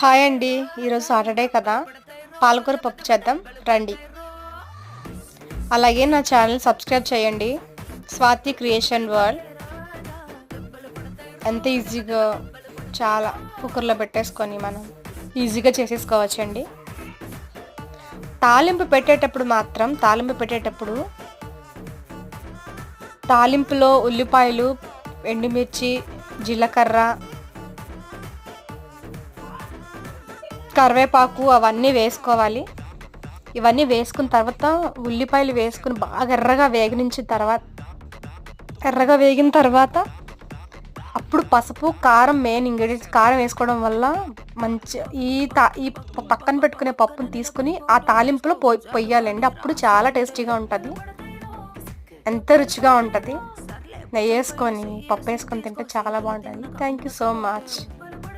Hi అండి. ఈరోజు Saturday కదా. పాలకూర పప్పు చేద్దాం. రండి. అలాగే నా ఛానల్ సబ్స్క్రైబ్ చేయండి. Swathi creation world. ఎంత ఈజీగా చాలా కుక్కర్లో పెట్టేసుకొని మనం ఈజీగా చేసేసుకోవచ్చండి. తాలింపు పెట్టేటప్పుడు మాత్రం తాలింపు పెట్టేటప్పుడు తాలింపులో ఉల్లిపాయలు ఎండుమిర్చి జీలకర్ర కరివేపాకు అవన్నీ వేసుకోవాలి. ఇవన్నీ వేసుకున్న తర్వాత ఉల్లిపాయలు వేసుకుని బాగా ఎర్రగా వేగనించిన తర్వాత ఎర్రగా వేగిన తర్వాత అప్పుడు పసుపు కారం మెయిన్ ఇంగ్రీడియంట్స్ కారం వేసుకోవడం వల్ల మంచి ఈ తా ఈ పక్కన పెట్టుకునే పప్పుని తీసుకుని ఆ తాలింపులో పొ పొయ్యాలండి. అప్పుడు చాలా టేస్టీగా ఉంటుంది. ఎంత రుచిగా ఉంటుంది. నెయ్యి వేసుకొని పప్పు వేసుకొని తింటే చాలా బాగుంటుంది. Thank you so much